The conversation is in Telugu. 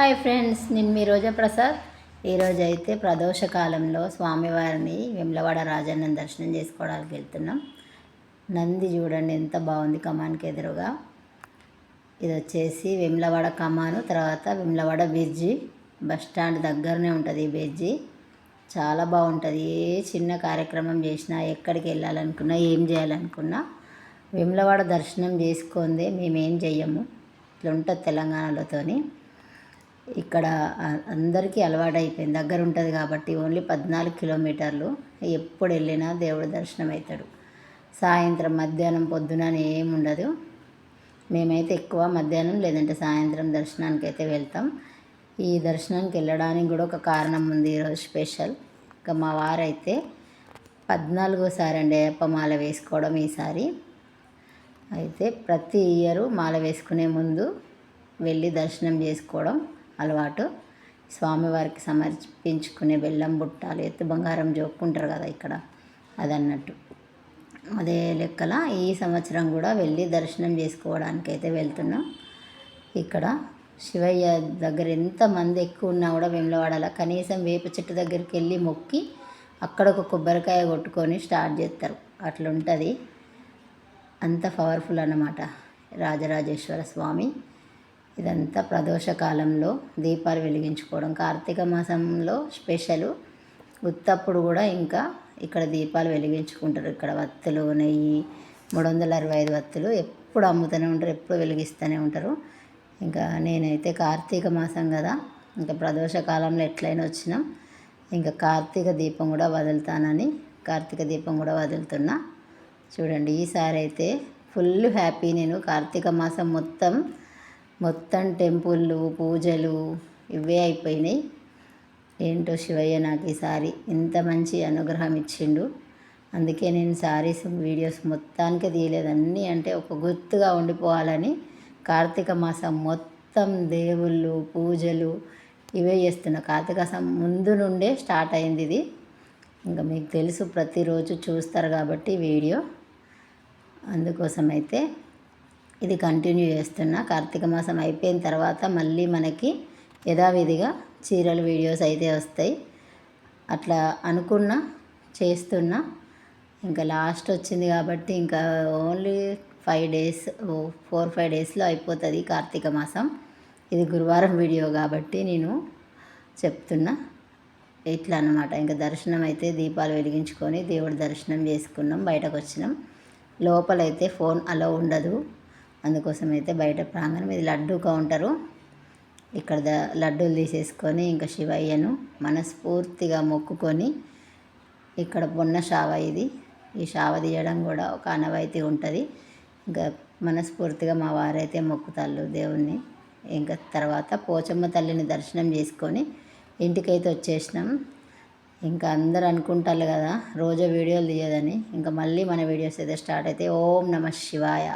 హాయ్ ఫ్రెండ్స్ నేను మీ రోజా ప్రసాద్. ఈరోజు అయితే ప్రదోష కాలంలో స్వామివారిని వెమ్లవాడ రాజన్న దర్శనం చేసుకోవడానికి వెళ్తున్నాం. నంది చూడండి ఎంత బాగుంది కమాన్కి ఎదురుగా. ఇది వచ్చేసి వెమ్లవాడ కమాను తర్వాత వెమ్లవాడ బ్రిడ్జి. బస్ స్టాండ్ దగ్గరనే ఉంటుంది ఈ బ్రిడ్జి. చాలా బాగుంటుంది. ఏ చిన్న కార్యక్రమం చేసినా ఎక్కడికి వెళ్ళాలనుకున్నా ఏం చేయాలనుకున్నా వెమ్లవాడ దర్శనం చేసుకుందే మేమేం చెయ్యము. ఇట్లా ఉంటుంది తెలంగాణలోతోని. ఇక్కడ అందరికీ అలవాటు అయిపోయింది దగ్గర ఉంటుంది కాబట్టి ఓన్లీ పద్నాలుగు కిలోమీటర్లు ఎప్పుడు వెళ్ళినా దేవుడు దర్శనం అవుతాడు సాయంత్రం మధ్యాహ్నం పొద్దున ఏమి ఉండదు మేమైతే ఎక్కువ మధ్యాహ్నం లేదంటే సాయంత్రం దర్శనానికి అయితే వెళ్తాం. ఈ దర్శనానికి వెళ్ళడానికి కూడా ఒక కారణం ఉంది ఈరోజు స్పెషల్. ఇంకా మా వారైతే పద్నాలుగోసారి అండి అయ్యప్ప మాల వేసుకోవడం ఈసారి. అయితే ప్రతి ఇయరు మాల వేసుకునే ముందు వెళ్ళి దర్శనం చేసుకోవడం. అలవాటు. స్వామివారికి సమర్పించుకునే బెల్లం బుట్టాలు ఎత్తు బంగారం జోక్కుంటారు కదా ఇక్కడ అదన్నట్టు. అదే లెక్కల ఈ సంవత్సరం కూడా వెళ్ళి దర్శనం చేసుకోవడానికి అయితే వెళ్తున్నాం. ఇక్కడ శివయ్య దగ్గర ఎంతమంది ఎక్కువ ఉన్నా కూడా వెమ్లవాడాల కనీసం వేప చెట్టు దగ్గరికి వెళ్ళి మొక్కి అక్కడ ఒక కొబ్బరికాయ కొట్టుకొని స్టార్ట్ చేస్తారు. అట్లుంటుంది. అంత పవర్ఫుల్ అన్నమాట రాజరాజేశ్వర స్వామి. ఇదంతా ప్రదోష కాలంలో దీపాలు వెలిగించుకోవడం. కార్తీక మాసంలో స్పెషల్. ఉత్తప్పుడు కూడా ఇంకా ఇక్కడ దీపాలు వెలిగించుకుంటారు. ఇక్కడ వత్తులు నెయ్యి మూడు వందల అరవై ఐదు వత్తులు ఎప్పుడు అమ్ముతూనే ఉంటారు ఎప్పుడు వెలిగిస్తూనే ఉంటారు. ఇంకా నేనైతే కార్తీక మాసం కదా ఇంకా ప్రదోష కాలంలో ఎట్లయినా వచ్చినాం ఇంకా కార్తీక దీపం కూడా వదులుతానని కార్తీక దీపం కూడా వదులుతున్నా. చూడండి ఈసారి అయితే ఫుల్ హ్యాపీ నేను కార్తీక మాసం మొత్తం మొత్తం టెంపుళ్ళు పూజలు ఇవే అయిపోయినాయి. ఏంటో శివయ్య నాకు ఈసారి ఇంత మంచి అనుగ్రహం ఇచ్చిండు. అందుకే నేను సారీస్ వీడియోస్ మొత్తానికి తీయలేదు. అన్నీ అంటే ఒక గుర్తుగా ఉండిపోవాలని కార్తీక మాసం మొత్తం దేవుళ్ళు పూజలు ఇవే చేస్తున్నా. కార్తీక మాసం ముందు నుండే స్టార్ట్ అయింది ఇది. ఇంకా మీకు తెలుసు ప్రతిరోజు చూస్తారు కాబట్టి వీడియో. అందుకోసం అయితే ఇది కంటిన్యూ చేస్తున్నా. కార్తీక మాసం అయిపోయిన తర్వాత మళ్ళీ మనకి యథావిధిగా చీరలు వీడియోస్ అయితే వస్తాయి. అట్లా అనుకున్నా చేస్తున్నా. ఇంకా లాస్ట్ వచ్చింది కాబట్టి ఇంకా only five days four five డేస్లో అయిపోతుంది కార్తీక మాసం. ఇది గురువారం వీడియో కాబట్టి నేను చెప్తున్నా. ఇట్లా అనమాట ఇంకా దర్శనం అయితే దీపాలు వెలిగించుకొని దేవుడి దర్శనం చేసుకున్నాం బయటకు వచ్చినాం. లోపలైతే ఫోన్ అలా ఉండదు. అందుకోసం అయితే బయట ప్రాంగణం ఇది లడ్డు కౌంటరు. ఇక్కడ ద లడ్డూలు తీసేసుకొని ఇంకా శివయ్యను మనస్ఫూర్తిగా మొక్కుకొని ఇక్కడ పొన్న షావ ఇది. ఈ షావ తీయడం కూడా ఒక అనవైతే ఉంటుంది. ఇంకా మనస్ఫూర్తిగా మా వారైతే మొక్కుతాళ్ళు దేవుణ్ణి. ఇంకా తర్వాత పోచమ్మ తల్లిని దర్శనం చేసుకొని ఇంటికైతే వచ్చేసినాం. ఇంకా అందరు అనుకుంటారు కదా రోజు వీడియోలు తీయదని. ఇంకా మళ్ళీ మన వీడియోస్ అయితే స్టార్ట్ అయితే ఓం నమ శివాయ.